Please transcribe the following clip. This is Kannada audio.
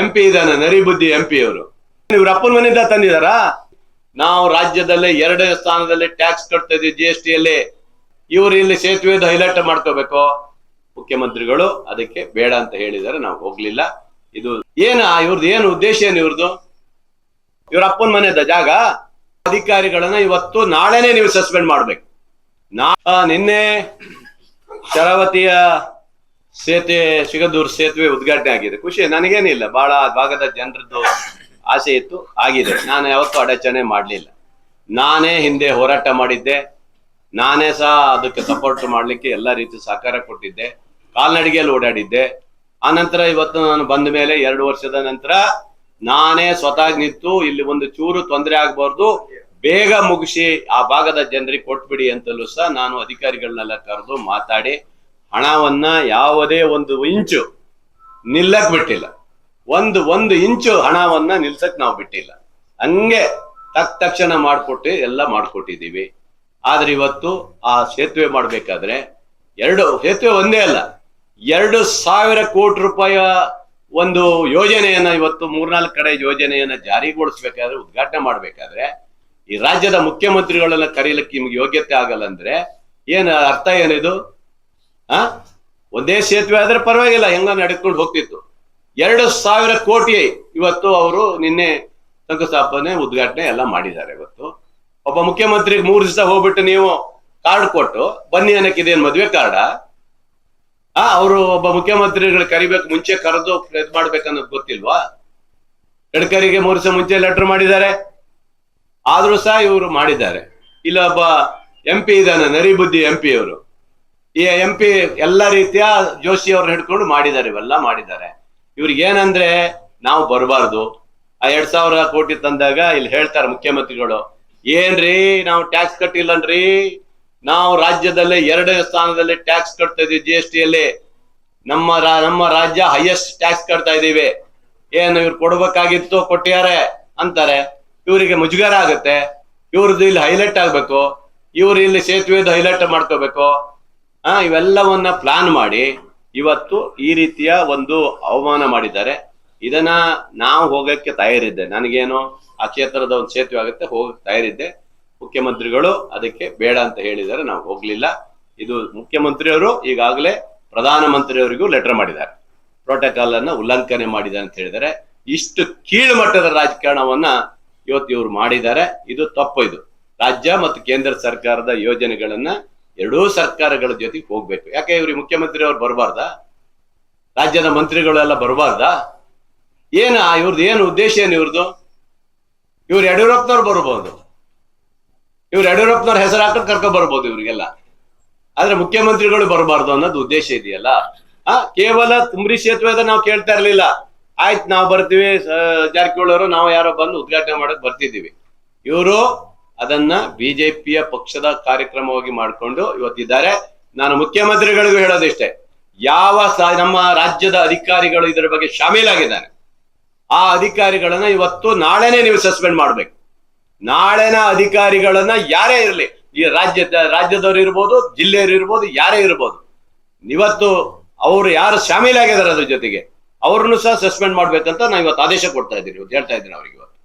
ಎಂ ಪಿ ಇದ್ದಾನೆ ನರಿಬುದ್ಧಿ ಎಂ ಪಿ ಅವರು ಇವ್ರ ಅಪ್ಪನ ಮನೆಯಿಂದ ತಂದಿದಾರಾ ನಾವು ರಾಜ್ಯದಲ್ಲೇ ಎರಡನೇ ಸ್ಥಾನದಲ್ಲಿ ಟ್ಯಾಕ್ಸ್ ಕಟ್ತಾ ಇದ್ವಿ ಜಿ ಎಸ್ ಟಿ ಅಲ್ಲಿ. ಇವ್ರು ಇಲ್ಲಿ ಸೇತುವೆದು ಹೈಲೈಟ್ ಮಾಡ್ಕೋಬೇಕು. ಮುಖ್ಯಮಂತ್ರಿಗಳು ಅದಕ್ಕೆ ಬೇಡ ಅಂತ ಹೇಳಿದ್ದಾರೆ, ನಾವು ಹೋಗ್ಲಿಲ್ಲ. ಇದು ಏನ ಇವ್ರದ್ದು ಏನು ಉದ್ದೇಶ ಏನು ಇವ್ರದ್ದು ಇವ್ರ ಅಪ್ಪನ ಮನೆದ ಜಾಗ? ಅಧಿಕಾರಿಗಳನ್ನ ಇವತ್ತು ನಾಳೆನೆ ನೀವು ಸಸ್ಪೆಂಡ್ ಮಾಡ್ಬೇಕು. ನಾ ನಿನ್ನೆ ಶರಾವತಿಯ ಸೇತುವೆ ಸಿಗದೂರು ಸೇತುವೆ ಉದ್ಘಾಟನೆ ಆಗಿದೆ. ಖುಷಿ ನನಗೇನಿಲ್ಲ ಬಹಳ ಭಾಗದ ಜನರದ್ದು ಆಸೆ ಇತ್ತು. ಆಗಿದೆ. ನಾನು ಯಾವತ್ತೂ ಅಡಚಣೆ ಮಾಡಲಿಲ್ಲ. ನಾನೇ ಹಿಂದೆ ಹೋರಾಟ ಮಾಡಿದ್ದೆ. ನಾನೇ ಸಹ ಅದಕ್ಕೆ ಸಪೋರ್ಟ್ ಮಾಡಲಿಕ್ಕೆ ಎಲ್ಲ ರೀತಿ ಸಹಕಾರ ಕೊಟ್ಟಿದ್ದೆ. ಕಾಲ್ನಡಿಗೆಯಲ್ಲಿ ಓಡಾಡಿದ್ದೆ. ಆ ನಂತರ ಇವತ್ತು ನಾನು ಬಂದ ಮೇಲೆ ಎರಡು ವರ್ಷದ ನಂತರ ನಾನೇ ಸ್ವತಃ ನಿಂತು ಇಲ್ಲಿ ಒಂದು ಚೂರು ತೊಂದರೆ ಆಗಬಾರ್ದು. ಬೇಗ ಮುಗಿಸಿ ಆ ಭಾಗದ ಜನರಿಗೆ ಕೊಟ್ಬಿಡಿ ಅಂತಲೂ ಸಹ ನಾನು ಅಧಿಕಾರಿಗಳನ್ನೆಲ್ಲ ಕರೆದು ಮಾತಾಡಿ ಹಣವನ್ನ ಯಾವುದೇ ಒಂದು ಇಂಚು ನಿಲ್ಲಕ್ ಬಿಟ್ಟಿಲ್ಲ. ಒಂದು ಒಂದು ಇಂಚು ಹಣವನ್ನ ನಿಲ್ಸಕ್ ನಾವು ಬಿಟ್ಟಿಲ್ಲ. ಹಂಗೆ ತಕ್ ತಕ್ಷಣ ಮಾಡ್ಕೊಟ್ಟು ಎಲ್ಲ ಮಾಡ್ಕೊಟ್ಟಿದ್ದೀವಿ. ಆದ್ರೆ ಇವತ್ತು ಆ ಸೇತುವೆ ಮಾಡ್ಬೇಕಾದ್ರೆ ಎರಡು, ಸೇತುವೆ ಒಂದೇ ಅಲ್ಲ, ಎರಡು ಸಾವಿರ ಕೋಟಿ ರೂಪಾಯಿಯ ಒಂದು ಯೋಜನೆಯನ್ನ ಇವತ್ತು ಮೂರ್ನಾಲ್ಕು ಕಡೆ ಯೋಜನೆಯನ್ನ ಜಾರಿಗೊಳಿಸ್ಬೇಕಾದ್ರೆ, ಉದ್ಘಾಟನೆ ಮಾಡ್ಬೇಕಾದ್ರೆ, ಈ ರಾಜ್ಯದ ಮುಖ್ಯಮಂತ್ರಿಗಳನ್ನ ಕರೀಲಿಕ್ಕೆ ನಿಮ್ಗೆ ಯೋಗ್ಯತೆ ಆಗಲ್ಲ ಅಂದ್ರೆ ಏನ್ ಅರ್ಥ ಏನಿದು? ಆ? ಒಂದೇ ಸೇತುವೆ ಆದ್ರೆ ಪರವಾಗಿಲ್ಲ, ಹೆಂಗ ನಡೆದುಕೊಂಡು ಹೋಗ್ತಿತ್ತು. ಎರಡು ಸಾವಿರ ಕೋಟಿ ಇವತ್ತು ಅವರು ನಿನ್ನೆ ಶಂಕುಸ್ಥಾಪನೆ, ಉದ್ಘಾಟನೆ ಎಲ್ಲ ಮಾಡಿದ್ದಾರೆ ಇವತ್ತು. ಒಬ್ಬ ಮುಖ್ಯಮಂತ್ರಿಗೆ ಮೂರು ದಿವಸ ಹೋಗ್ಬಿಟ್ಟು ನೀವು ಕಾರ್ಡ್ ಕೊಟ್ಟು, ಬನ್ನಿ ಅನ್ನಕ್ಕೆ ಇದೇನು ಮದ್ವೆ ಕಾರ್ಡ? ಆ, ಅವರು ಒಬ್ಬ ಮುಖ್ಯಮಂತ್ರಿಗಳು ಕರಿಬೇಕು, ಮುಂಚೆ ಕರೆದು ಇದ್ ಮಾಡ್ಬೇಕನ್ನೋದು ಗೊತ್ತಿಲ್ವಾ? ಗಡ್ಕರಿಗೆ ಮೂರು ದಿವಸ ಮುಂಚೆ ಲೆಟರ್ ಮಾಡಿದ್ದಾರೆ. ಆದ್ರೂ ಸಹ ಇವರು ಮಾಡಿದ್ದಾರೆ. ಇಲ್ಲ, ಒಬ್ಬ ಎಂ ಪಿ ಇದ್ದಾನೆ, ನರಿಬುದ್ಧಿ ಎಂ ಪಿ ಅವರು ಈ ಎಂ ಪಿ ಎಲ್ಲ ರೀತಿಯ ಜೋಶಿ ಅವ್ರನ್ನ ಹಿಡ್ಕೊಂಡು ಮಾಡಿದ್ದಾರೆ, ಇವೆಲ್ಲ ಮಾಡಿದ್ದಾರೆ. ಇವ್ರಿಗೆ ಏನಂದ್ರೆ ನಾವು ಬರಬಾರ್ದು. ಆ ಎರಡ್ ಸಾವಿರ ಕೋಟಿ ತಂದಾಗ ಇಲ್ಲಿ ಹೇಳ್ತಾರೆ ಮುಖ್ಯಮಂತ್ರಿಗಳು, ಏನ್ರಿ ನಾವು ಟ್ಯಾಕ್ಸ್ ಕಟ್ಟಿಲ್ಲನ್ರಿ? ನಾವು ರಾಜ್ಯದಲ್ಲೇ ಎರಡನೇ ಸ್ಥಾನದಲ್ಲಿ ಟ್ಯಾಕ್ಸ್ ಕಟ್ತಾ ಇದೀವಿ ಜಿ ಎಸ್ ಟಿ ಅಲ್ಲಿ. ನಮ್ಮ ನಮ್ಮ ರಾಜ್ಯ ಹೈಯೆಸ್ಟ್ ಟ್ಯಾಕ್ಸ್ ಕಟ್ತಾ ಇದೀವಿ ಏನು ಇವ್ರು ಕೊಡ್ಬೇಕಾಗಿತ್ತು, ಕೊಟ್ಟಿದ್ದಾರೆ ಅಂತಾರೆ. ಇವರಿಗೆ ಮುಜುಗರ ಆಗುತ್ತೆ. ಇವ್ರದ್ದು ಇಲ್ಲಿ ಹೈಲೈಟ್ ಆಗ್ಬೇಕು. ಇವ್ರು ಇಲ್ಲಿ ಸೇತುವೆದು ಹೈಲೈಟ್ ಮಾಡ್ಕೋಬೇಕು. ಆ, ಇವೆಲ್ಲವನ್ನ ಪ್ಲಾನ್ ಮಾಡಿ ಇವತ್ತು ಈ ರೀತಿಯ ಒಂದು ಅವಮಾನ ಮಾಡಿದ್ದಾರೆ. ಇದನ್ನ ನಾವು ಹೋಗಕ್ಕೆ ತಯಾರಿದ್ದೆ. ನನಗೇನು ಆ ಕ್ಷೇತ್ರದ ಒಂದು ಸೇತುವೆ ಆಗುತ್ತೆ, ಹೋಗಕ್ಕೆ ತಯಾರಿದ್ದೆ. ಮುಖ್ಯಮಂತ್ರಿಗಳು ಅದಕ್ಕೆ ಬೇಡ ಅಂತ ಹೇಳಿದ್ದಾರೆ, ನಾವು ಹೋಗ್ಲಿಲ್ಲ. ಇದು ಮುಖ್ಯಮಂತ್ರಿಯವರು ಈಗಾಗಲೇ ಪ್ರಧಾನಮಂತ್ರಿಯವರಿಗೂ ಲೆಟರ್ ಮಾಡಿದ್ದಾರೆ. ಪ್ರೋಟೋಕಾಲ್ ಅನ್ನ ಉಲ್ಲಂಘನೆ ಮಾಡಿದೆ ಅಂತ ಹೇಳಿದ್ದಾರೆ. ಇಷ್ಟು ಕೀಳು ಮಟ್ಟದ ರಾಜಕಾರಣವನ್ನ ಇವತ್ತು ಇವರು ಮಾಡಿದ್ದಾರೆ. ಇದು ತಪ್ಪು ಇದು. ರಾಜ್ಯ ಮತ್ತು ಕೇಂದ್ರ ಸರ್ಕಾರದ ಯೋಜನೆಗಳನ್ನ ಎರಡೂ ಸರ್ಕಾರಗಳ ಜೊತೆಗೆ ಹೋಗ್ಬೇಕು. ಯಾಕೆ ಇವ್ರಿಗೆ ಮುಖ್ಯಮಂತ್ರಿ ಅವ್ರು ಬರಬಾರ್ದಾ? ರಾಜ್ಯದ ಮಂತ್ರಿಗಳೆಲ್ಲ ಬರಬಾರ್ದಾ? ಏನ ಇವ್ರದ್ದು ಏನು ಉದ್ದೇಶ ಏನು ಇವ್ರದ್ದು ಇವ್ರು ಯಡಿಯೂರಪ್ಪನವ್ರು ಬರ್ಬೋದು. ಇವ್ರು ಯಡಿಯೂರಪ್ಪನವ್ರ ಹೆಸರು ಹಾಕೊಂಡು ಕರ್ಕೊಂಡು ಬರ್ಬೋದು ಇವ್ರಿಗೆಲ್ಲ. ಆದ್ರೆ ಮುಖ್ಯಮಂತ್ರಿಗಳು ಬರಬಾರ್ದು ಅನ್ನೋದು ಉದ್ದೇಶ ಇದೆಯಲ್ಲ? ಆ, ಕೇವಲ ತುಮ್ರಿ ಸೇತುವೆ ನಾವು ಕೇಳ್ತಾ ಇರ್ಲಿಲ್ಲ. ಆಯ್ತು, ನಾವು ಬರ್ತೀವಿ ಜಾರಕಿಹೊಳಿಯವರು, ನಾವು ಯಾರೋ ಬಂದು ಉದ್ಘಾಟನೆ ಮಾಡಕ್ ಬರ್ತಿದ್ದೀವಿ. ಇವರು ಅದನ್ನ ಬಿಜೆಪಿಯ ಪಕ್ಷದ ಕಾರ್ಯಕ್ರಮವಾಗಿ ಮಾಡಿಕೊಂಡು ಇವತ್ತಿದ್ದಾರೆ. ನಾನು ಮುಖ್ಯಮಂತ್ರಿಗಳಿಗೂ ಹೇಳೋದಿಷ್ಟೇ, ಯಾವ ನಮ್ಮ ರಾಜ್ಯದ ಅಧಿಕಾರಿಗಳು ಇದರ ಬಗ್ಗೆ ಶಾಮೀಲಾಗಿದ್ದಾನೆ ಆ ಅಧಿಕಾರಿಗಳನ್ನ ಇವತ್ತು ನಾಳೆನೆ ನೀವು ಸಸ್ಪೆಂಡ್ ಮಾಡ್ಬೇಕು. ನಾಳೆನ ಅಧಿಕಾರಿಗಳನ್ನ ಯಾರೇ ಇರಲಿ, ಈ ರಾಜ್ಯದ, ರಾಜ್ಯದವರು ಇರ್ಬೋದು, ಜಿಲ್ಲೆಯವರು ಇರ್ಬೋದು, ಯಾರೇ ಇರ್ಬೋದು, ಇವತ್ತು ಅವರು ಯಾರು ಶಾಮೀಲಾಗಿದ್ದಾರೆ ಅದ್ರ ಜೊತೆಗೆ, ಅವ್ರನ್ನು ಸಹ ಸಸ್ಪೆಂಡ್ ಮಾಡ್ಬೇಕಂತ ನಾವು ಇವತ್ತು ಆದೇಶ ಕೊಡ್ತಾ ಇದ್ದೀನಿ ಇವತ್ತು ಹೇಳ್ತಾ ಇದ್ದೀನಿ ಅವ್ರಿಗೆ ಇವತ್ತು.